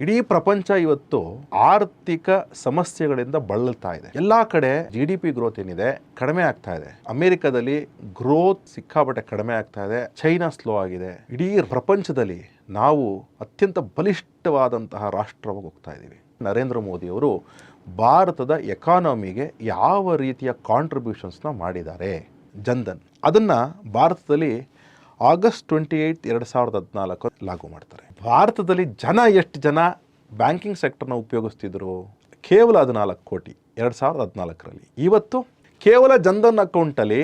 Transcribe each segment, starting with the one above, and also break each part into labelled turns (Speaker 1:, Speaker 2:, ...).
Speaker 1: ಇಡೀ ಪ್ರಪಂಚ ಇವತ್ತು ಆರ್ಥಿಕ ಸಮಸ್ಯೆಗಳಿಂದ ಬಳಲ್ತಾ ಇದೆ. ಎಲ್ಲಾ ಕಡೆ ಜಿ ಡಿ ಪಿ ಗ್ರೋತ್ ಏನಿದೆ, ಕಡಿಮೆ ಆಗ್ತಾ ಇದೆ. ಅಮೆರಿಕದಲ್ಲಿ ಗ್ರೋತ್ ಸಿಕ್ಕಾಪಟ್ಟೆ ಕಡಿಮೆ ಆಗ್ತಾ ಇದೆ. ಚೈನಾ ಸ್ಲೋ ಆಗಿದೆ. ಇಡೀ ಪ್ರಪಂಚದಲ್ಲಿ ನಾವು ಅತ್ಯಂತ ಬಲಿಷ್ಠವಾದಂತಹ ರಾಷ್ಟ್ರವಾಗಿ ಹೋಗ್ತಾ ಇದ್ದೀವಿ. ನರೇಂದ್ರ ಮೋದಿಯವರು ಭಾರತದ ಎಕಾನಮಿಗೆ ಯಾವ ರೀತಿಯ ಕಾಂಟ್ರಿಬ್ಯೂಷನ್ಸ್ನ ಮಾಡಿದ್ದಾರೆ? ಜನ್ಧನ್. ಅದನ್ನು ಭಾರತದಲ್ಲಿ ಆಗಸ್ಟ್ ಟ್ವೆಂಟಿ ಏಯ್ಟ್ ಎರಡು ಸಾವಿರದ ಹದಿನಾಲ್ಕು ಲಾಗು ಮಾಡ್ತಾರೆ. ಭಾರತದಲ್ಲಿ ಜನ ಎಷ್ಟು ಜನ ಬ್ಯಾಂಕಿಂಗ್ ಸೆಕ್ಟರ್ನ ಉಪಯೋಗಿಸ್ತಿದ್ರು? ಕೇವಲ ಹದಿನಾಲ್ಕು ಕೋಟಿ, ಎರಡು ಸಾವಿರದ ಹದಿನಾಲ್ಕರಲ್ಲಿ. ಇವತ್ತು ಕೇವಲ ಜನ್ಧನ್ ಅಕೌಂಟಲ್ಲಿ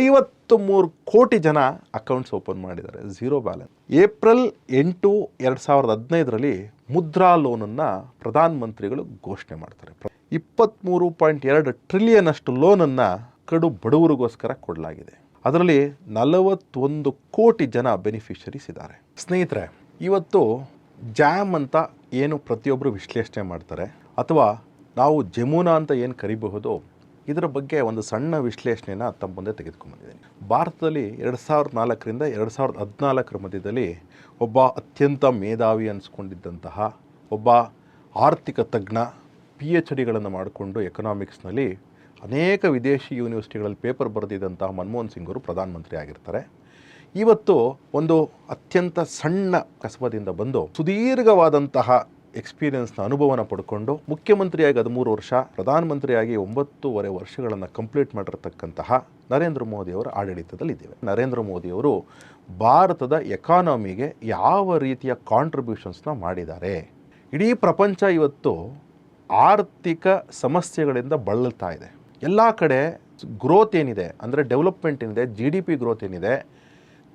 Speaker 1: ಐವತ್ತು ಮೂರು ಕೋಟಿ ಜನ ಅಕೌಂಟ್ಸ್ ಓಪನ್ ಮಾಡಿದ್ದಾರೆ, ಝೀರೋ ಬ್ಯಾಲೆನ್ಸ್. ಏಪ್ರಿಲ್ ಎಂಟು ಎರಡು ಸಾವಿರದ ಹದಿನೈದರಲ್ಲಿ ಮುದ್ರಾ ಲೋನನ್ನು ಪ್ರಧಾನ ಮಂತ್ರಿಗಳು ಘೋಷಣೆ ಮಾಡ್ತಾರೆ. ಇಪ್ಪತ್ತ್ಮೂರು ಪಾಯಿಂಟ್ ಎರಡು ಟ್ರಿಲಿಯನ್ ಅಷ್ಟು ಲೋನನ್ನು ಕಡು ಬಡವರಿಗೋಸ್ಕರ ಕೊಡಲಾಗಿದೆ. ಅದರಲ್ಲಿ ನಲವತ್ತೊಂದು ಕೋಟಿ ಜನ ಬೆನಿಫಿಷರೀಸ್ ಇದ್ದಾರೆ. ಸ್ನೇಹಿತರೆ, ಇವತ್ತು ಜಾಮ್ ಅಂತ ಏನು ಪ್ರತಿಯೊಬ್ಬರು ವಿಶ್ಲೇಷಣೆ ಮಾಡ್ತಾರೆ, ಅಥವಾ ನಾವು ಜಮುನಾ ಅಂತ ಏನು ಕರಿಬಹುದು, ಇದರ ಬಗ್ಗೆ ಒಂದು ಸಣ್ಣ ವಿಶ್ಲೇಷಣೆನ ತಮ್ಮ ಮುಂದೆ ತೆಗೆದುಕೊಂಡ್ಬಂದಿದ್ದೀನಿ ಭಾರತದಲ್ಲಿ ಎರಡು ಸಾವಿರದ ನಾಲ್ಕರಿಂದ ಎರಡು ಸಾವಿರದ ಹದಿನಾಲ್ಕರ ಮಧ್ಯದಲ್ಲಿ ಒಬ್ಬ ಅತ್ಯಂತ ಮೇಧಾವಿ ಅನಿಸ್ಕೊಂಡಿದ್ದಂತಹ, ಒಬ್ಬ ಆರ್ಥಿಕ ತಜ್ಞ ಪಿ ಎಚ್ ಡಿಗಳನ್ನು ಮಾಡಿಕೊಂಡು ಎಕನಾಮಿಕ್ಸ್ನಲ್ಲಿ ಅನೇಕ ವಿದೇಶಿ ಯೂನಿವರ್ಸಿಟಿಗಳಲ್ಲಿ ಪೇಪರ್ ಬರೆದಿದ್ದಂತಹ ಮನಮೋಹನ್ ಸಿಂಗ್ ಅವರು ಪ್ರಧಾನಮಂತ್ರಿ ಆಗಿರ್ತಾರೆ. ಇವತ್ತು ಒಂದು ಅತ್ಯಂತ ಸಣ್ಣ ಕಸಬದಿಂದ ಬಂದು ಸುದೀರ್ಘವಾದಂತಹ ಎಕ್ಸ್ಪೀರಿಯನ್ಸ್ನ ಅನುಭವನ ಪಡ್ಕೊಂಡು ಮುಖ್ಯಮಂತ್ರಿಯಾಗಿ ಹದಿಮೂರು ವರ್ಷ, ಪ್ರಧಾನಮಂತ್ರಿಯಾಗಿ ಒಂಬತ್ತೂವರೆ ವರ್ಷಗಳನ್ನು ಕಂಪ್ಲೀಟ್ ಮಾಡಿರತಕ್ಕಂತಹ ನರೇಂದ್ರ ಮೋದಿಯವರ ಆಡಳಿತದಲ್ಲಿದ್ದೇವೆ ನರೇಂದ್ರ ಮೋದಿಯವರು ಭಾರತದ ಎಕಾನಮಿಗೆ ಯಾವ ರೀತಿಯ ಕಾಂಟ್ರಿಬ್ಯೂಷನ್ಸ್ನ ಮಾಡಿದ್ದಾರೆ? ಇಡೀ ಪ್ರಪಂಚ ಇವತ್ತು ಆರ್ಥಿಕ ಸಮಸ್ಯೆಗಳಿಂದ ಬಳಲ್ತಾ ಇದೆ. ಎಲ್ಲ ಕಡೆ ಗ್ರೋತ್ ಏನಿದೆ, ಅಂದರೆ ಡೆವಲಪ್ಮೆಂಟ್ ಏನಿದೆ ಜಿ ಡಿ ಪಿ ಗ್ರೋತ್ ಏನಿದೆ,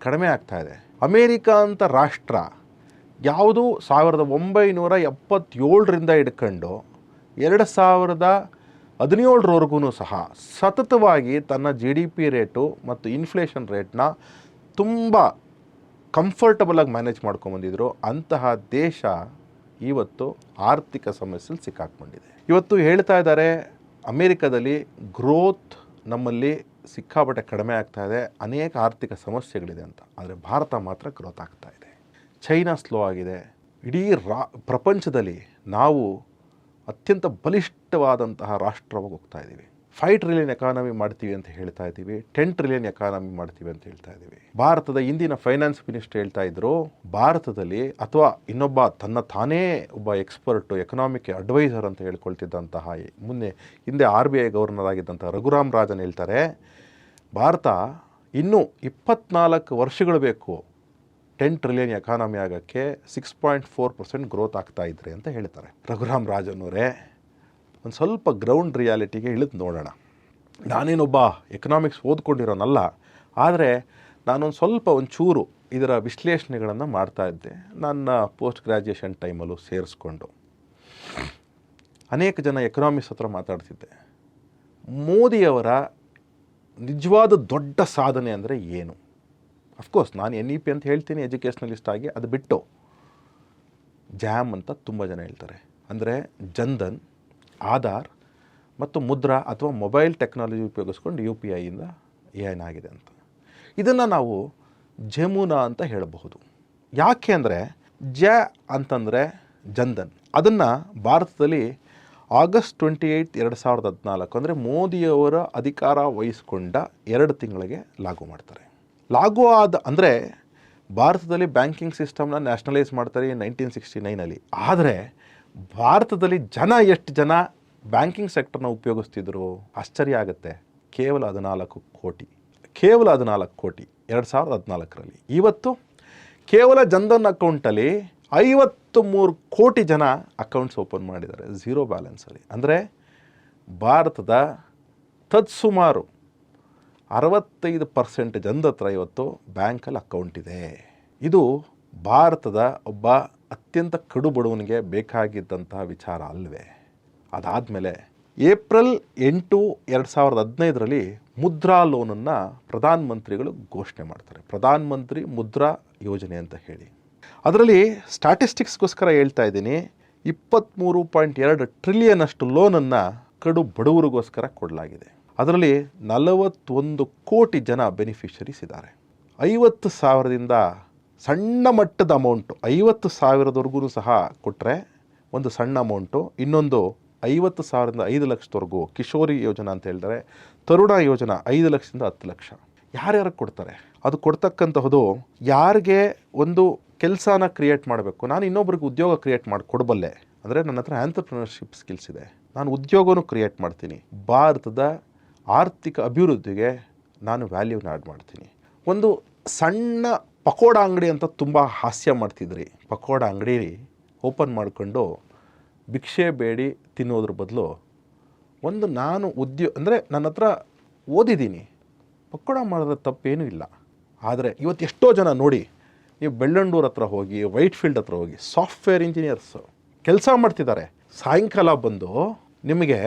Speaker 1: ಕಡಿಮೆ ಆಗ್ತಾ ಇದೆ. ಅಮೇರಿಕ ಅಂತ ರಾಷ್ಟ್ರ ಯಾವುದು ಸಾವಿರದ ಒಂಬೈನೂರ ಎಪ್ಪತ್ತೇಳರಿಂದ ಹಿಡ್ಕೊಂಡು ಎರಡು ಸಾವಿರದ ಹದಿನೇಳರವರೆಗೂ ಸಹ ಸತತವಾಗಿ ತನ್ನ ಜಿ ಡಿ ಪಿ ರೇಟು ಮತ್ತು ಇನ್ಫ್ಲೇಷನ್ ರೇಟ್ನ ತುಂಬ ಕಂಫರ್ಟಬಲಾಗಿ ಮ್ಯಾನೇಜ್ ಮಾಡ್ಕೊಂಬಂದಿದ್ರು ಅಂತಹ ದೇಶ ಇವತ್ತು ಆರ್ಥಿಕ ಸಮಸ್ಯೆಲಿ ಸಿಕ್ಕಾಕ್ಕೊಂಡಿದೆ ಇವತ್ತು ಹೇಳ್ತಾ ಇದ್ದಾರೆ ಅಮೇರಿಕದಲ್ಲಿ ಗ್ರೋತ್ ನಮ್ಮಲ್ಲಿ ಸಿಕ್ಕಾಪಟ್ಟೆ ಕಡಿಮೆ ಆಗ್ತಾ ಇದೆ. ಅನೇಕ ಆರ್ಥಿಕ ಸಮಸ್ಯೆಗಳಿದೆ ಅಂತ. ಆದರೆ ಭಾರತ ಮಾತ್ರ ಗ್ರೋತ್ ಆಗ್ತಾ ಇದೆ. ಚೈನಾ ಸ್ಲೋ ಆಗಿದೆ. ಇಡೀ ರಾ, ಪ್ರಪಂಚದಲ್ಲಿ ನಾವು ಅತ್ಯಂತ ಬಲಿಷ್ಠವಾದಂತಹ ರಾಷ್ಟ್ರವಾಗಿ ಹೋಗ್ತಾ ಇದ್ದೀವಿ. ಫೈವ್ ಟ್ರಿಲಿಯನ್ ಎಕಾನಮಿ ಮಾಡ್ತೀವಿ ಅಂತ ಹೇಳ್ತಾ ಇದ್ದೀವಿ, ಟೆನ್ ಟ್ರಿಲಿಯನ್ ಎಕಾನಮಿ ಮಾಡ್ತೀವಿ ಅಂತ ಹೇಳ್ತಾ ಇದ್ದೀವಿ. ಭಾರತದ ಇಂದಿನ ಫೈನಾನ್ಸ್ ಮಿನಿಸ್ಟರ್ ಹೇಳ್ತಾ ಇದ್ರು, ಭಾರತದಲ್ಲಿ ಅಥವಾ ಇನ್ನೊಬ್ಬ ತನ್ನ ತಾನೇ ಒಬ್ಬ ಎಕ್ಸ್ಪರ್ಟ್, ಎಕನಾಮಿಕ್ ಅಡ್ವೈಸರ್ ಅಂತ ಹೇಳ್ಕೊಳ್ತಿದ್ದಂತಹ ಮುಂದೆ ಹಿಂದೆ ಆರ್ ಬಿ ಐ ಗವರ್ನರ್ ಆಗಿದ್ದಂಥ ರಘುರಾಮ್ ರಾಜನ್ ಹೇಳ್ತಾರೆ, ಭಾರತ ಇನ್ನೂ ಇಪ್ಪತ್ನಾಲ್ಕು ವರ್ಷಗಳು ಬೇಕು ಟೆನ್ ಟ್ರಿಲಿಯನ್ ಎಕಾನಮಿ ಆಗೋಕ್ಕೆ, six point four percent growth ಆಗ್ತಾ ಇದ್ರೆ ಅಂತ ಹೇಳ್ತಾರೆ. ರಘುರಾಮ್ ರಾಜನ್ ಅವರೇ ಒಂದು ಸ್ವಲ್ಪ ಗ್ರೌಂಡ್ ರಿಯಾಲಿಟಿಗೆ ಇಳಿದು ನೋಡೋಣ. ನಾನೇನೊಬ್ಬ ಎಕನಾಮಿಕ್ಸ್ ಓದ್ಕೊಂಡಿರೋನಲ್ಲ, ಆದರೆ ನಾನೊಂದು ಸ್ವಲ್ಪ ಒಂಚೂರು ಇದರ ವಿಶ್ಲೇಷಣೆಗಳನ್ನು ಮಾಡ್ತಾ ಇದ್ದೆ. ನನ್ನ ಪೋಸ್ಟ್ ಗ್ರ್ಯಾಜುಯೇಷನ್ ಟೈಮಲ್ಲೂ ಸೇರಿಸ್ಕೊಂಡು. ಅನೇಕ ಜನ ಎಕನಾಮಿಕ್ಸ್ ಹತ್ರ ಮಾತಾಡ್ತಿದ್ದೆ. ಮೋದಿಯವರ ನಿಜವಾದ ದೊಡ್ಡ ಸಾಧನೆ ಅಂದರೆ ಏನು? ಅಫ್ಕೋರ್ಸ್ ನಾನು ಎನ್ ಇ ಪಿ ಅಂತ ಹೇಳ್ತೀನಿ ಎಜುಕೇಷ್ನಲಿಸ್ಟ್ ಆಗಿ, ಅದು ಬಿಟ್ಟು. ಜ್ಯಾಮ್ ಅಂತ ತುಂಬ ಜನ ಹೇಳ್ತಾರೆ. ಅಂದರೆ ಜನ್ಧನ್ ಆಧಾರ್ ಮತ್ತು ಮುದ್ರಾ ಅಥವಾ ಮೊಬೈಲ್ ಟೆಕ್ನಾಲಜಿ ಉಪಯೋಗಿಸ್ಕೊಂಡು ಯು ಪಿ ಐಯಿಂದ ಏನಾಗಿದೆ ಅಂತ. ಇದನ್ನು ನಾವು ಜಮುನಾ ಅಂತ ಹೇಳಬಹುದು. ಯಾಕೆ ಅಂದರೆ ಜ ಅಂತಂದರೆ ಜನ್ಧನ್. ಅದನ್ನು ಭಾರತದಲ್ಲಿ ಆಗಸ್ಟ್ ಟ್ವೆಂಟಿ ಏಯ್ಟ್ ಎರಡು ಸಾವಿರದ ಹದಿನಾಲ್ಕು ಅಂದರೆ ಮೋದಿಯವರ ಅಧಿಕಾರ ವಹಿಸಿಕೊಂಡ ಎರಡು ತಿಂಗಳಿಗೆ ಲಾಗು ಮಾಡ್ತಾರೆ. ಲಾಗು ಆದ ಅಂದರೆ ಭಾರತದಲ್ಲಿ ಬ್ಯಾಂಕಿಂಗ್ ಸಿಸ್ಟಮ್ನ ನ್ಯಾಷನಲೈಸ್ ಮಾಡ್ತಾರೆ ನೈನ್ಟೀನ್ ಸಿಕ್ಸ್ಟಿ ನೈನಲ್ಲಿ ಆದರೆ ಭಾರತದಲ್ಲಿ ಜನ ಎಷ್ಟು ಜನ ಬ್ಯಾಂಕಿಂಗ್ ಸೆಕ್ಟರ್ನ ಉಪಯೋಗಿಸ್ತಿದ್ರು? ಆಶ್ಚರ್ಯ ಆಗುತ್ತೆ. ಕೇವಲ ಹದಿನಾಲ್ಕು ಕೋಟಿ. ಕೇವಲ ಹದಿನಾಲ್ಕು ಕೋಟಿ. ಎರಡು ಸಾವಿರದ ಹದಿನಾಲ್ಕರಲ್ಲಿ. ಇವತ್ತು ಕೇವಲ ಜನ್ಧನ್ ಅಕೌಂಟಲ್ಲಿ ಐವತ್ತು ಮೂರು ಕೋಟಿ ಜನ ಅಕೌಂಟ್ಸ್ ಓಪನ್ ಮಾಡಿದ್ದಾರೆ. ಝೀರೋ ಬ್ಯಾಲೆನ್ಸಲ್ಲಿ. ಅಂದರೆ ಭಾರತದ ತತ್ಸುಮಾರು ಅರವತ್ತೈದು ಪರ್ಸೆಂಟ್ ಜನದ ಹತ್ರ ಇವತ್ತು ಬ್ಯಾಂಕಲ್ಲಿ ಅಕೌಂಟ್ ಇದೆ. ಇದು ಭಾರತದ ಒಬ್ಬ ಅತ್ಯಂತ ಕಡು ಬಡವನಿಗೆ ಬೇಕಾಗಿದ್ದಂತಹ ವಿಚಾರ ಅಲ್ವೇ? ಅದಾದಮೇಲೆ ಏಪ್ರಿಲ್ ಎಂಟು ಎರಡು ಸಾವಿರದ ಹದಿನೈದರಲ್ಲಿ ಮುದ್ರಾ ಲೋನನ್ನು ಪ್ರಧಾನ ಮಂತ್ರಿಗಳು ಘೋಷಣೆ ಮಾಡ್ತಾರೆ. ಪ್ರಧಾನ ಮಂತ್ರಿ ಮುದ್ರಾ ಯೋಜನೆ ಅಂತ ಹೇಳಿ. ಅದರಲ್ಲಿ ಸ್ಟಾಟಿಸ್ಟಿಕ್ಸ್ಗೋಸ್ಕರ ಹೇಳ್ತಾ ಇದ್ದೀನಿ ಇಪ್ಪತ್ತ್ಮೂರು ಪಾಯಿಂಟ್ ಎರಡು ಟ್ರಿಲಿಯನ್ ಅಷ್ಟು ಲೋನನ್ನು ಕಡು ಬಡವರಿಗೋಸ್ಕರ ಕೊಡಲಾಗಿದೆ. ಅದರಲ್ಲಿ ನಲವತ್ತೊಂದು ಕೋಟಿ ಜನ ಬೆನಿಫಿಷರೀಸ್ ಇದ್ದಾರೆ. ಐವತ್ತು ಸಾವಿರದಿಂದ ಸಣ್ಣ ಮಟ್ಟದ ಅಮೌಂಟು ಐವತ್ತು ಸಾವಿರದವರೆಗೂ ಸಹ ಕೊಟ್ಟರೆ ಒಂದು ಸಣ್ಣ ಅಮೌಂಟು ಇನ್ನೊಂದು ಐವತ್ತು ಸಾವಿರದಿಂದ ಐದು ಲಕ್ಷದವರೆಗೂ ಕಿಶೋರಿ ಯೋಜನಾ ಅಂತ ಹೇಳಿದರೆ ತರುಣ ಯೋಜನಾ ಐದು ಲಕ್ಷದಿಂದ ಹತ್ತು ಲಕ್ಷ. ಯಾರ್ಯಾರು ಕೊಡ್ತಾರೆ? ಅದು ಕೊಡ್ತಕ್ಕಂತಹದು ಯಾರಿಗೆ ಒಂದು ಕೆಲಸನ ಕ್ರಿಯೇಟ್ ಮಾಡಬೇಕು? ನಾನು ಇನ್ನೊಬ್ರಿಗೆ ಉದ್ಯೋಗ ಕ್ರಿಯೇಟ್ ಮಾಡಿ, ಕೊಡಬಲ್ಲೆ. ಅಂದರೆ ನನ್ನ ಹತ್ರ ಆಂಟರ್ಪ್ರಿನರ್ಶಿಪ್ ಸ್ಕಿಲ್ಸ್ ಇದೆ. ನಾನು ಉದ್ಯೋಗವೂ ಕ್ರಿಯೇಟ್ ಮಾಡ್ತೀನಿ. ಭಾರತದ ಆರ್ಥಿಕ ಅಭಿವೃದ್ಧಿಗೆ ನಾನು ವ್ಯಾಲ್ಯೂನ ಆ್ಯಡ್ ಮಾಡ್ತೀನಿ. ಒಂದು ಸಣ್ಣ ಪಕೋಡ ಅಂಗಡಿ ಅಂತ ತುಂಬ ಹಾಸ್ಯ ಮಾಡ್ತಿದ್ರಿ. ಪಕೋಡ ಅಂಗಡಿ ಓಪನ್ ಮಾಡಿಕೊಂಡು ಭಿಕ್ಷೆ ಬೇಡಿ ತಿನ್ನೋದ್ರ ಬದಲು ಒಂದು ನಾನು ಉದ್ಯೋ, ಅಂದರೆ ನನ್ನ ಹತ್ರ ಓದಿದ್ದೀನಿ. ಪಕೋಡ ಮಾಡಿದ್ರೆ ತಪ್ಪೇನೂ ಇಲ್ಲ. ಆದರೆ ಇವತ್ತು ಎಷ್ಟೋ ಜನ ನೋಡಿ ನೀವು ಬೆಳ್ಳಂಡೂರ್ ಹತ್ರ ಹೋಗಿ ವೈಟ್ ಫೀಲ್ಡ್ ಹತ್ರ ಹೋಗಿ, ಸಾಫ್ಟ್ವೇರ್ ಇಂಜಿನಿಯರ್ಸು ಕೆಲಸ ಮಾಡ್ತಿದ್ದಾರೆ. ಸಾಯಂಕಾಲ ಬಂದು ನಿಮಗೆ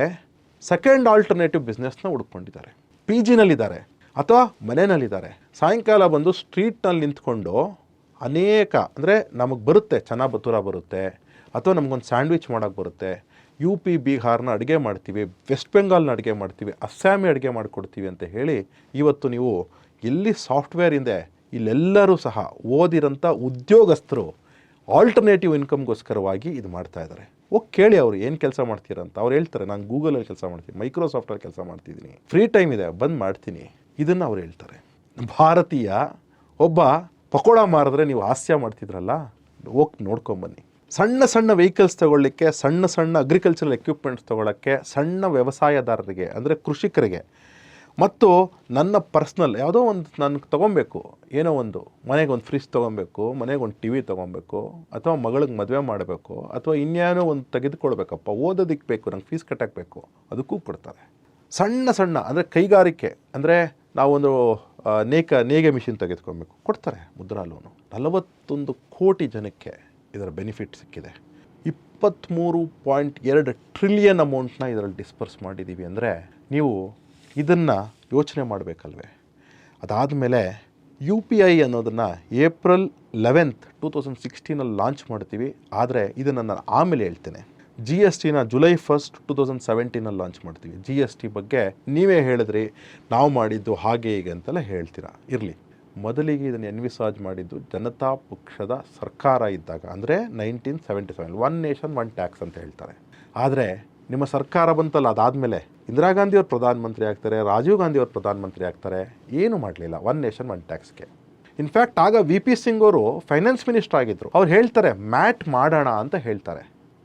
Speaker 1: ಸೆಕೆಂಡ್ ಆಲ್ಟರ್ನೇಟಿವ್ ಬಿಸ್ನೆಸ್ನ ಹುಡ್ಕೊಂಡಿದ್ದಾರೆ. ಪಿ ಜಿನಲ್ಲಿದ್ದಾರೆ ಅಥವಾ ಮನೆಯಲ್ಲಿದ್ದಾರೆ ಸಾಯಂಕಾಲ ಬಂದು ಸ್ಟ್ರೀಟ್ನಲ್ಲಿ ನಿಂತ್ಕೊಂಡು ಅನೇಕ, ಅಂದರೆ ನಮಗೆ ಬರುತ್ತೆ ಚೆನ್ನ ಬತೂರ ಬರುತ್ತೆ, ಅಥವಾ ನಮಗೊಂದು ಸ್ಯಾಂಡ್ವಿಚ್ ಮಾಡೋಕ್ಕೆ ಬರುತ್ತೆ. ಯು ಪಿ, ಬಿಹಾರ್ನ ಅಡುಗೆ ಮಾಡ್ತೀವಿ, ವೆಸ್ಟ್ ಬೆಂಗಾಲ್ನ ಅಡುಗೆ ಮಾಡ್ತೀವಿ, ಅಸ್ಸಾಮಿ ಅಡುಗೆ ಮಾಡಿಕೊಡ್ತೀವಿ ಅಂತ ಹೇಳಿ ಇವತ್ತು ನೀವು ಎಲ್ಲಿ ಸಾಫ್ಟ್ವೇರ್ ಇದೆ ಇಲ್ಲೆಲ್ಲರೂ ಸಹ ಓದಿರೋಂಥ ಉದ್ಯೋಗಸ್ಥರು ಆಲ್ಟರ್ನೇಟಿವ್ ಇನ್ಕಮ್ಗೋಸ್ಕರವಾಗಿ ಇದು ಮಾಡ್ತಾ ಇದ್ದಾರೆ. ಹೋಗಿ ಕೇಳಿ ಅವರು ಏನು ಕೆಲಸ ಮಾಡ್ತೀರಂತ ಅವ್ರು ಹೇಳ್ತಾರೆ, ನಾನು ಗೂಗಲಲ್ಲಿ ಕೆಲಸ ಮಾಡ್ತೀನಿ, ಮೈಕ್ರೋಸಾಫ್ಟಲ್ಲಿ ಕೆಲಸ ಮಾಡ್ತಿದ್ದೀನಿ. ಫ್ರೀ ಟೈಮ್ ಇದೆ, ಬಂದು ಮಾಡ್ತೀನಿ. ಇದನ್ನು ಅವ್ರು ಹೇಳ್ತಾರೆ. ಭಾರತೀಯ ಒಬ್ಬ ಪಕೋಡ ಮಾರಿದ್ರೆ ನೀವು ಹಾಸ್ಯ ಮಾಡ್ತಿದ್ರಲ್ಲ, ಹೋಗಿ ನೋಡ್ಕೊಂಬನ್ನಿ ಸಣ್ಣ ಸಣ್ಣ ವೆಹಿಕಲ್ಸ್ ತಗೊಳ್ಳಿಕ್ಕೆ, ಸಣ್ಣ ಸಣ್ಣ ಅಗ್ರಿಕಲ್ಚರಲ್ ಎಕ್ವಿಪ್ಮೆಂಟ್ಸ್ ತಗೊಳ್ಳೋಕ್ಕೆ ಸಣ್ಣ ವ್ಯವಸಾಯದಾರರಿಗೆ, ಅಂದರೆ ಕೃಷಿಕರಿಗೆ, ಮತ್ತು ನನ್ನ ಪರ್ಸ್ನಲ್ ಯಾವುದೋ ಒಂದು ನಾನು ತೊಗೊಬೇಕು ಏನೋ ಒಂದು, ಮನೆಗೆ ಒಂದು ಫ್ರಿಜ್ ತೊಗೊಬೇಕು ಮನೆಗೆ ಒಂದು ಟಿ ವಿ ತೊಗೊಬೇಕು ಅಥವಾ ಮಗಳಿಗೆ ಮದುವೆ ಮಾಡಬೇಕು, ಅಥವಾ ಇನ್ಯಾನೋ ಒಂದು ತೆಗೆದುಕೊಳ್ಬೇಕಪ್ಪ ಓದೋದಕ್ಕೆ ಬೇಕು, ನಂಗೆ ಫೀಸ್ ಕಟ್ಟಬೇಕು ಅದಕ್ಕೂ ಕೊಡ್ತಾರೆ. ಸಣ್ಣ ಸಣ್ಣ, ಅಂದರೆ ಕೈಗಾರಿಕೆ, ಅಂದರೆ ನಾವೊಂದು ನೇಕ, ನೇಗೆ ಮಿಷಿನ್ ತೆಗೆದುಕೊಬೇಕು. ಕೊಡ್ತಾರೆ ಮುದ್ರಾ ಲೋನು ನಲವತ್ತೊಂದು ಕೋಟಿ ಜನಕ್ಕೆ ಇದರ ಬೆನಿಫಿಟ್ ಸಿಕ್ಕಿದೆ. ಇಪ್ಪತ್ತ್ಮೂರು ಪಾಯಿಂಟ್ ಎರಡು ಟ್ರಿಲಿಯನ್ ಅಮೌಂಟ್ನ ಇದರಲ್ಲಿ ಡಿಸ್ಪರ್ಸ್ ಮಾಡಿದ್ದೀವಿ ಅಂದರೆ ನೀವು ಇದನ್ನು ಯೋಚನೆ ಮಾಡಬೇಕಲ್ವೇ? ಅದಾದಮೇಲೆ ಯು ಪಿ ಐ ಅನ್ನೋದನ್ನು ಏಪ್ರಿಲ್ ಲೆವೆಂತ್ ಟೂ ತೌಸಂಡ್ ಸಿಕ್ಸ್ಟೀನಲ್ಲಿ ಲಾಂಚ್ ಮಾಡ್ತೀವಿ. ಆದರೆ ಇದನ್ನು ನಾನು ಆಮೇಲೆ ಹೇಳ್ತೇನೆ. ಜಿ ಎಸ್ ಟಿನ ಜುಲೈ ಫಸ್ಟ್ ಟು ತೌಸಂಡ್ ಸೆವೆಂಟೀನಲ್ಲಿ ಲಾಂಚ್ ಮಾಡ್ತೀವಿ. ಜಿ ಎಸ್ ಟಿ ಬಗ್ಗೆ ನೀವೇ ಹೇಳಿದ್ರಿ, ನಾವು ಮಾಡಿದ್ದು ಹಾಗೆ ಹೀಗೆ ಅಂತೆಲ್ಲ ಹೇಳ್ತೀರಾ? ಇರಲಿ. ಮೊದಲಿಗೆ ಇದನ್ನು ಎನ್ವಿಸಾಜ್ ಮಾಡಿದ್ದು ಜನತಾ ಪಕ್ಷದ ಸರ್ಕಾರ ಇದ್ದಾಗ, ಅಂದರೆ nineteen seventy seven one nation one tax ಅಂತ ಹೇಳ್ತಾರೆ. ಆದರೆ ನಿಮ್ಮ ಸರ್ಕಾರ ಬಂತಲ್ಲ, ಅದಾದಮೇಲೆ ಇಂದಿರಾ ಅವರು ಪ್ರಧಾನಮಂತ್ರಿ ಆಗ್ತಾರೆ, ರಾಜೀವ್ ಗಾಂಧಿ ಅವರು ಪ್ರಧಾನಮಂತ್ರಿ ಆಗ್ತಾರೆ, ಏನು ಮಾಡಲಿಲ್ಲ ಒನ್ ನೇಷನ್ ಒನ್ ಟ್ಯಾಕ್ಸ್ಗೆ ಇನ್ಫ್ಯಾಕ್ಟ್ ಆಗ ವಿ ಪಿ ಸಿಂಗ್ ಅವರು ಫೈನಾನ್ಸ್ ಮಿನಿಸ್ಟರ್ ಆಗಿದ್ದರು ಅವ್ರು ಹೇಳ್ತಾರೆ, ಮ್ಯಾಟ್ ಮಾಡೋಣ ಅಂತ ಹೇಳ್ತಾರೆ.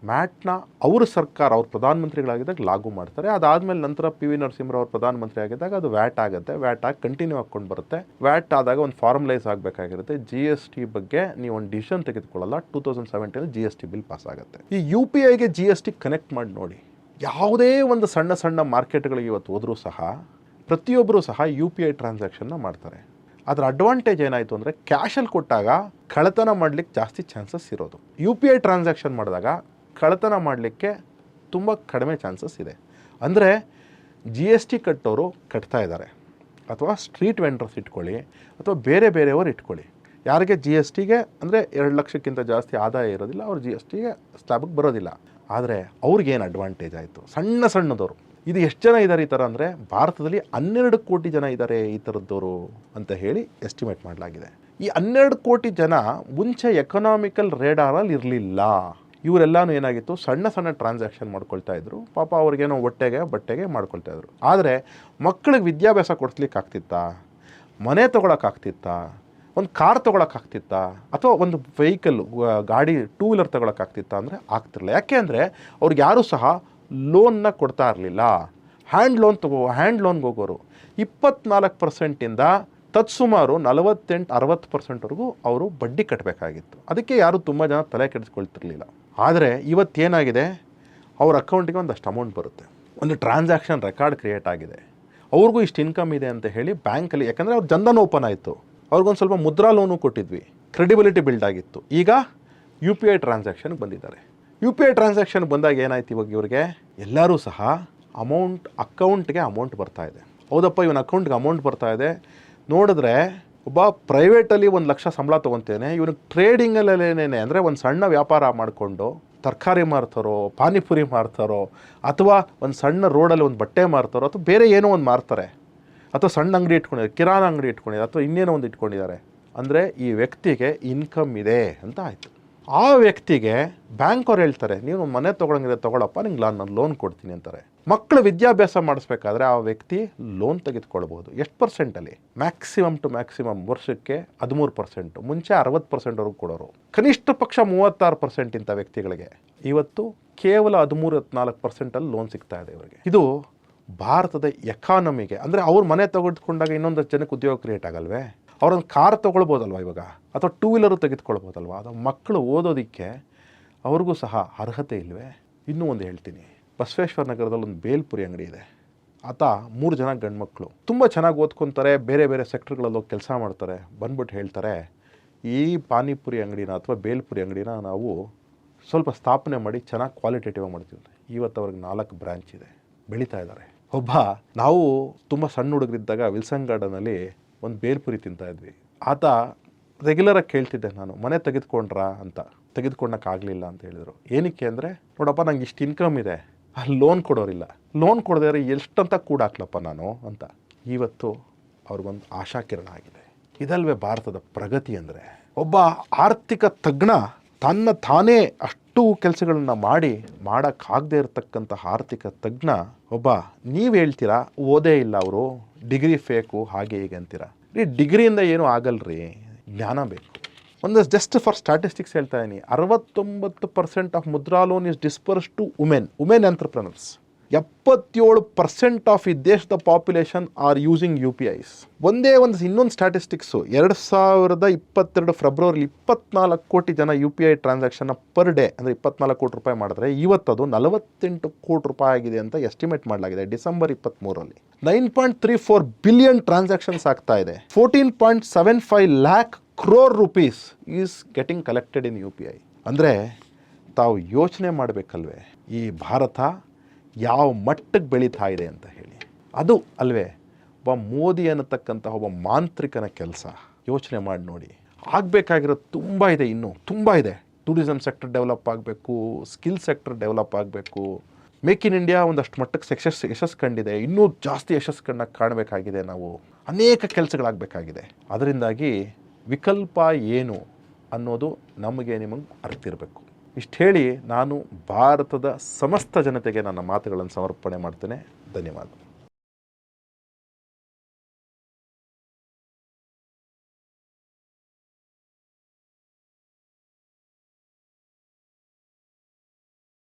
Speaker 1: ಮ್ಯಾಟ್ನ ಅವರ ಸರ್ಕಾರ, ಅವ್ರ ಪ್ರಧಾನಮಂತ್ರಿಗಳಾಗಿದ್ದಾಗ ಲಾಗು ಮಾಡ್ತಾರೆ. ಅದಾದಮೇಲೆ ನಂತರ ಪಿ ವಿ ನರಸಿಂಹರಾವ್ ಪ್ರಧಾನಮಂತ್ರಿ ಆಗಿದ್ದಾಗ ಅದು ವ್ಯಾಟ್ ಆಗುತ್ತೆ. ವ್ಯಾಟ್ ಆಗಿ ಕಂಟಿನ್ಯೂ ಹಾಕ್ಕೊಂಡು ಬರುತ್ತೆ. ವ್ಯಾಟ್ ಆದಾಗ ಒಂದು ಫಾರ್ಮಲೈಸ್ ಆಗಬೇಕಾಗಿರುತ್ತೆ. ಜಿ ಎಸ್ ಟಿ ಬಗ್ಗೆ ನೀವು ಒಂದು decision ತೆಗೆದುಕೊಳ್ಳಲ್ಲ. Two thousand seventeen G S T bill pass ಆಗುತ್ತೆ. ಈ ಯು ಪಿ ಐಗೆ ಜಿ ಎಸ್ ಟಿ ಕನೆಕ್ಟ್ ಮಾಡಿ ನೋಡಿ. ಯಾವುದೇ ಒಂದು ಸಣ್ಣ ಸಣ್ಣ ಮಾರ್ಕೆಟ್ಗಳಿಗೆ ಇವತ್ತು ಹೋದರೂ ಸಹ ಪ್ರತಿಯೊಬ್ಬರೂ ಸಹ ಯು ಪಿ ಐ ಟ್ರಾನ್ಸಾಕ್ಷನ್ನ ಮಾಡ್ತಾರೆ. ಅದರ ಅಡ್ವಾಂಟೇಜ್ ಏನಾಯಿತು ಅಂದರೆ ಕ್ಯಾಶಲ್ಲಿ ಕೊಟ್ಟಾಗ ಕಳ್ಳತನ ಮಾಡಲಿಕ್ಕೆ ಜಾಸ್ತಿ ಚಾನ್ಸಸ್ ಇರೋದು. ಯು ಪಿ ಐ ಟ್ರಾನ್ಸಾಕ್ಷನ್ ಮಾಡಿದಾಗ ಕಳ್ಳತನ ಮಾಡಲಿಕ್ಕೆ ತುಂಬ ಕಡಿಮೆ ಚಾನ್ಸಸ್ ಇದೆ. ಅಂದರೆ ಜಿ ಎಸ್ ಟಿ ಕಟ್ಟೋರು ಕಟ್ತಾ ಇದ್ದಾರೆ. ಅಥವಾ ಸ್ಟ್ರೀಟ್ ವೆಂಡರ್ಸ್ ಇಟ್ಕೊಳ್ಳಿ, ಅಥವಾ ಬೇರೆ ಬೇರೆಯವರು ಇಟ್ಕೊಳ್ಳಿ. ಯಾರಿಗೆ ಜಿ ಎಸ್ ಟಿಗೆ ಅಂದರೆ ಎರಡು ಲಕ್ಷಕ್ಕಿಂತ ಜಾಸ್ತಿ ಆದಾಯ ಇರೋದಿಲ್ಲ, ಅವ್ರು ಜಿ ಎಸ್ ಟಿಗೆ ಸ್ಲ್ಯಾಬಿಗೆ ಬರೋದಿಲ್ಲ. ಆದರೆ ಅವ್ರಿಗೇನು ಅಡ್ವಾಂಟೇಜ್ ಆಯಿತು? ಸಣ್ಣ ಸಣ್ಣದವರು. ಇದು ಎಷ್ಟು ಜನ ಇದ್ದಾರೆ ಈ ಥರ ಅಂದರೆ ಭಾರತದಲ್ಲಿ ಹನ್ನೆರಡು ಕೋಟಿ ಜನ ಇದ್ದಾರೆ ಈ ಥರದ್ದವರು ಅಂತ ಹೇಳಿ ಎಸ್ಟಿಮೇಟ್ ಮಾಡಲಾಗಿದೆ. ಈ ಹನ್ನೆರಡು ಕೋಟಿ ಜನ ಮುಂಚೆ ಎಕನಾಮಿಕಲ್ ರೇಡಾರಲ್ಲಿ ಇರಲಿಲ್ಲ. ಇವರೆಲ್ಲಾನು ಏನಾಗಿತ್ತು? ಸಣ್ಣ ಸಣ್ಣ ಟ್ರಾನ್ಸಾಕ್ಷನ್ ಮಾಡ್ಕೊಳ್ತಾ ಇದ್ರು. ಪಾಪ ಅವ್ರಿಗೇನೋ ಹೊಟ್ಟೆಗೆ, ಬಟ್ಟೆಗೆ ಮಾಡ್ಕೊಳ್ತಾ ಇದ್ರು. ಆದರೆ ಮಕ್ಕಳಿಗೆ ವಿದ್ಯಾಭ್ಯಾಸ ಕೊಡಿಸ್ಲಿಕ್ಕೆ ಆಗ್ತಿತ್ತಾ? ಮನೆ ತೊಗೊಳಕ್ಕಾಗ್ತಿತ್ತಾ ಒಂದು ಕಾರ್ ತೊಗೊಳಕ್ಕಾಗ್ತಿತ್ತಾ ಅಥವಾ ಒಂದು ವೆಹಿಕಲ್ ಗಾಡಿ ಟೂ ವೀಲರ್ ತೊಗೊಳಕ್ಕಾಗ್ತಿತ್ತಾ ಅಂದರೆ ಆಗ್ತಿರಲಿಲ್ಲ. ಯಾಕೆ ಅಂದರೆ ಅವ್ರಿಗೆ ಯಾರೂ ಸಹ ಲೋನ್ನ ಕೊಡ್ತಾ ಇರಲಿಲ್ಲ. ಹ್ಯಾಂಡ್ ಲೋನ್ ತಗೋ ಹ್ಯಾಂಡ್ ಲೋನ್ಗೆ ಹೋಗೋರು. ಇಪ್ಪತ್ನಾಲ್ಕು ಪರ್ಸೆಂಟಿಂದ ತತ್ಸುಮಾರು ನಲವತ್ತೆಂಟು, ಅರವತ್ತು ಪರ್ಸೆಂಟ್ವರೆಗೂ ಅವರು ಬಡ್ಡಿ ಕಟ್ಟಬೇಕಾಗಿತ್ತು ಅದಕ್ಕೆ ಯಾರು ತುಂಬ ಜನ ತಲೆ ಕೆಡಿಸ್ಕೊಳ್ತಿರ್ಲಿಲ್ಲ. ಆದರೆ ಇವತ್ತೇನಾಗಿದೆ? ಅವ್ರ ಅಕೌಂಟಿಗೆ ಒಂದಷ್ಟು ಅಮೌಂಟ್ ಬರುತ್ತೆ. ಒಂದು ಟ್ರಾನ್ಸಾಕ್ಷನ್ ರೆಕಾರ್ಡ್ ಕ್ರಿಯೇಟ್ ಆಗಿದೆ. ಅವ್ರಿಗೂ ಇಷ್ಟು ಇನ್ಕಮ್ ಇದೆ ಅಂತ ಹೇಳಿ ಬ್ಯಾಂಕಲ್ಲಿ, ಯಾಕಂದರೆ ಅವ್ರು ಜನ್ಧನ್ ಓಪನ್ ಆಯಿತು. ಅವ್ರಿಗೊಂದು ಸ್ವಲ್ಪ ಮುದ್ರಾ ಲೋನು ಕೊಟ್ಟಿದ್ವಿ. ಕ್ರೆಡಿಬಿಲಿಟಿ ಬಿಲ್ಡ್ ಆಗಿತ್ತು. ಈಗ ಯು ಪಿ ಐ ಟ್ರಾನ್ಸಾಕ್ಷನ್ಗೆ ಬಂದಿದ್ದಾರೆ. ಯು ಪಿ ಐ ಟ್ರಾನ್ಸಾಕ್ಷನ್ ಬಂದಾಗ ಏನಾಯ್ತು ಇವಾಗ ಇವ್ರಿಗೆ? ಎಲ್ಲರೂ ಸಹ ಅಮೌಂಟ್, ಅಕೌಂಟ್ಗೆ ಅಮೌಂಟ್ ಬರ್ತಾ ಇದೆ. ಹೌದಪ್ಪ, ಇವನ ಅಕೌಂಟ್ಗೆ ಅಮೌಂಟ್ ಬರ್ತಾ ಇದೆ. ನೋಡಿದ್ರೆ ಒಬ್ಬ ಪ್ರೈವೇಟಲ್ಲಿ ಒಂದು ಲಕ್ಷ ಸಂಬಳ ತೊಗೊತೇನೆ, ಇವನಿಗೆ ಟ್ರೇಡಿಂಗಲ್ಲೇನೇನೆ ಅಂದರೆ ಒಂದು ಸಣ್ಣ ವ್ಯಾಪಾರ ಮಾಡಿಕೊಂಡು ತರಕಾರಿ ಮಾರ್ತಾರೋ, ಪಾನಿಪುರಿ ಮಾರ್ತಾರೋ, ಅಥವಾ ಒಂದು ಸಣ್ಣ ರೋಡಲ್ಲಿ ಒಂದು ಬಟ್ಟೆ ಮಾರ್ತಾರೋ, ಅಥವಾ ಬೇರೆ ಏನೋ ಒಂದು ಮಾರ್ತಾರೆ. ಅಥವಾ ಸಣ್ಣ ಅಂಗಡಿ ಇಟ್ಕೊಂಡಿದ್ದಾರೆ, ಕಿರಾಣ ಅಂಗಡಿ ಇಟ್ಕೊಂಡಿದ್ದಾರೆ, ಅಥವಾ ಇನ್ನೇನೋ ಒಂದು ಇಟ್ಕೊಂಡಿದ್ದಾರೆ. ಅಂದರೆ ಈ ವ್ಯಕ್ತಿಗೆ ಇನ್ಕಮ್ ಇದೆ ಅಂತ ಆಯಿತು. ಆ ವ್ಯಕ್ತಿಗೆ ಬ್ಯಾಂಕ್ ಅವ್ರು ಹೇಳ್ತಾರೆ ನೀವು ಮನೆ ತೊಗೊಳಂಗಿದೆ ತೊಗೊಳಪ್ಪ, ನಿಂಗೆ ನಾನು ಲೋನ್ ಕೊಡ್ತೀನಿ ಅಂತಾರೆ. ಮಕ್ಕಳು ವಿದ್ಯಾಭ್ಯಾಸ ಮಾಡಿಸ್ಬೇಕಾದ್ರೆ ಆ ವ್ಯಕ್ತಿ ಲೋನ್ ತೆಗೆದುಕೊಳ್ಬೋದು ಎಷ್ಟು ಪರ್ಸೆಂಟಲ್ಲಿ ಮ್ಯಾಕ್ಸಿಮಮ್ ಟು ಮ್ಯಾಕ್ಸಿಮಮ್ ವರ್ಷಕ್ಕೆ ಹದಿಮೂರು ಪರ್ಸೆಂಟು ಮುಂಚೆ ಅರವತ್ತು ಪರ್ಸೆಂಟ್ವರೆಗೂ ಕೊಡೋರು. ಕನಿಷ್ಠ ಪಕ್ಷ ಮೂವತ್ತಾರು ಪರ್ಸೆಂಟ್ ಇಂಥ ವ್ಯಕ್ತಿಗಳಿಗೆ. ಇವತ್ತು ಕೇವಲ ಹದಿಮೂರು, ಹದಿನಾಲ್ಕು ಪರ್ಸೆಂಟಲ್ಲಿ ಲೋನ್ ಸಿಗ್ತಾ ಇದೆ ಇವರಿಗೆ. ಇದು ಭಾರತದ ಎಕಾನಮಿಗೆ ಅಂದರೆ ಅವ್ರ ಮನೆ ತೆಗೆದುಕೊಂಡಾಗ ಇನ್ನೊಂದು ಜನಕ್ಕೆ ಉದ್ಯೋಗ ಕ್ರಿಯೇಟ್ ಆಗಲ್ವೇ? ಅವರೊಂದು ಕಾರ್ ತೊಗೊಳ್ಬೋದಲ್ವ ಇವಾಗ? ಅಥವಾ ಟೂ ವೀಲರು ತೆಗೆದುಕೊಳ್ಬೋದಲ್ವ? ಅದು ಮಕ್ಕಳು ಓದೋದಕ್ಕೆ ಅವ್ರಿಗೂ ಸಹ ಅರ್ಹತೆ ಇಲ್ವೇ? ಇನ್ನೂ ಒಂದು ಹೇಳ್ತೀನಿ. ಬಸವೇಶ್ವರ ನಗರದಲ್ಲಿ ಒಂದು ಬೇಲ್ಪುರಿ ಅಂಗಡಿ ಇದೆ. ಆತ ಮೂರು ಜನ ಗಂಡ್ಮಕ್ಳು. ತುಂಬ ಚೆನ್ನಾಗಿ ಓದ್ಕೊತಾರೆ, ಬೇರೆ ಬೇರೆ ಸೆಕ್ಟರ್ಗಳಲ್ಲಿ ಹೋಗಿ ಕೆಲಸ ಮಾಡ್ತಾರೆ. ಬಂದ್ಬಿಟ್ಟು ಹೇಳ್ತಾರೆ, ಈ ಪಾನಿಪುರಿ ಅಂಗಡಿನ ಅಥವಾ ಬೇಲ್ಪುರಿ ಅಂಗಡಿನ ನಾವು ಸ್ವಲ್ಪ ಸ್ಥಾಪನೆ ಮಾಡಿ ಚೆನ್ನಾಗಿ ಕ್ವಾಲಿಟೇಟಿವ್ ಮಾಡ್ತೀವಿ ಇವತ್ತು ಅವ್ರಿಗೆ ನಾಲ್ಕು ಬ್ರಾಂಚ್ ಇದೆ. ಬೆಳೀತಾ ಇದ್ದಾರೆ. ಒಬ್ಬ, ನಾವು ತುಂಬ ಸಣ್ಣ ಹುಡುಗರಿದ್ದಾಗ ವಿಲ್ಸನ್ ಗಾರ್ಡನಲ್ಲಿ ಒಂದು ಬೇಲ್ಪುರಿ ತಿಂತಾ ಇದ್ವಿ. ಆತ ರೆಗ್ಯುಲರಾಗಿ ಕೇಳ್ತಿದ್ದೆ ನಾನು, ಮನೆ ತೆಗೆದುಕೊಂಡ್ರಾ? ಅಂತ. ತೆಗೆದುಕೊಂಡಕ್ಕಾಗಲಿಲ್ಲ ಅಂತ ಹೇಳಿದರು. ಏನಕ್ಕೆ ಅಂದರೆ, ನೋಡಪ್ಪ, ನಂಗೆ ಇಷ್ಟು ಇನ್ಕಮ್ ಇದೆ. ಲೋನ್ ಕೊಡೋರಿಲ್ಲ. ಲೋನ್ ಕೊಡದೇ ಎಷ್ಟಂತ ಕೂಡಾಕ್ಲಪ್ಪ ನಾನು ಅಂತ. ಇವತ್ತು ಅವ್ರಿಗೊಂದು ಆಶಾಕಿರಣ ಆಗಿದೆ. ಇದಲ್ವೇ ಭಾರತದ ಪ್ರಗತಿ ಅಂದರೆ ಒಬ್ಬ ಆರ್ಥಿಕ ತಜ್ಞ ತನ್ನ ತಾನೇ ಅಷ್ಟು ಕೆಲಸಗಳನ್ನ ಮಾಡಿ ಮಾಡೋಕ್ಕಾಗದೇ ಇರತಕ್ಕಂಥ ಆರ್ಥಿಕ ತಜ್ಞ ಒಬ್ಬ, ನೀವು ಹೇಳ್ತೀರಾ? ಓದೇ ಇಲ್ಲ ಅವರು. ಡಿಗ್ರಿ ಫೇಕು ಹಾಗೆ ಹೀಗೆ ಅಂತೀರಾ? ಈ ಡಿಗ್ರಿಯಿಂದ ಏನೂ ಆಗಲ್ರಿ. ಜ್ಞಾನ ಬೇಕು. ಒಂದು ಜಸ್ಟ್ ಫಾರ್ ಸ್ಟಾಟಿಸ್ಟಿಕ್ಸ್ ಹೇಳ್ತಾ ಇದ್ದೀನಿ ಅರವತ್ತೊಂಬತ್ತು percent of Mudra loan is disperse to women women entrepreneurs ಎಪ್ಪತ್ತೇಳು ಪರ್ಸೆಂಟ್ ಆಫ್ ಈ ದೇಶದ population are using U P Is ಒಂದೇ ಒಂದು ಇನ್ನೊಂದು ಸ್ಟ್ಯಾಟಿಸ್ಟಿಕ್ಸು ಎರಡು ಸಾವಿರದ ಇಪ್ಪತ್ತೆರಡು ಫೆಬ್ರವರಿ ಇಪ್ಪತ್ನಾಲ್ಕು ಕೋಟಿ ಜನ ಯು ಪಿ ಐ ಟ್ರಾನ್ಸಾಕ್ಷನ್ನ ಪರ್ ಡೇ ಅಂದರೆ ಇಪ್ಪತ್ನಾಲ್ಕು ಕೋಟಿ ರೂಪಾಯಿ ಮಾಡಿದ್ರೆ ಇವತ್ತದು ನಲವತ್ತೆಂಟು ಕೋಟಿ ರೂಪಾಯಿ ಆಗಿದೆ ಅಂತ ಎಸ್ಟಿಮೇಟ್ ಮಾಡಲಾಗಿದೆ December ಇಪ್ಪತ್ತ್ಮೂರರಲ್ಲಿ nine point three four billion transactions ಆಗ್ತಾ ಇದೆ. Fourteen point seven five lakh crore rupees is getting collected in U P I ಅಂದರೆ ತಾವು ಯೋಚನೆ ಮಾಡಬೇಕಲ್ವೇ, ಈ ಭಾರತ ಯಾವ ಮಟ್ಟಕ್ಕೆ ಬೆಳೀತಾ ಇದೆ ಅಂತ ಹೇಳಿ. ಅದು ಅಲ್ವೇ, ಒಬ್ಬ ಮೋದಿ ಅನ್ನತಕ್ಕಂತಹ ಒಬ್ಬ ಮಾಂತ್ರಿಕನ ಕೆಲಸ. ಯೋಚನೆ ಮಾಡಿ ನೋಡಿ. ಆಗಬೇಕಾಗಿರೋದು ತುಂಬ ಇದೆ ಇನ್ನೂ, ತುಂಬ ಇದೆ. ಟೂರಿಸಮ್ ಸೆಕ್ಟರ್ ಡೆವಲಪ್ ಆಗಬೇಕು ಸ್ಕಿಲ್ ಸೆಕ್ಟರ್ ಡೆವಲಪ್ ಆಗಬೇಕು. ಮೇಕ್ ಇನ್ ಇಂಡಿಯಾ ಒಂದಷ್ಟು ಮಟ್ಟಕ್ಕೆ ಸಕ್ಸಸ್ ಯಶಸ್ ಕಂಡಿದೆ. ಇನ್ನೂ ಜಾಸ್ತಿ ಯಶಸ್ಸು ಕಂಡ ಕಾಣಬೇಕಾಗಿದೆ ನಾವು. ಅನೇಕ ಕೆಲಸಗಳಾಗಬೇಕಾಗಿದೆ. ಅದರಿಂದಾಗಿ ವಿಕಲ್ಪ ಏನು ಅನ್ನೋದು ನಮಗೆ ನಿಮಗೆ ಅರ್ತಿರಬೇಕು ಇಷ್ಟು ಹೇಳಿ ನಾನು ಭಾರತದ ಸಮಸ್ತ ಜನತೆಗೆ ನನ್ನ ಮಾತುಗಳನ್ನು ಸಮರ್ಪಣೆ ಮಾಡ್ತೇನೆ. ಧನ್ಯವಾದ.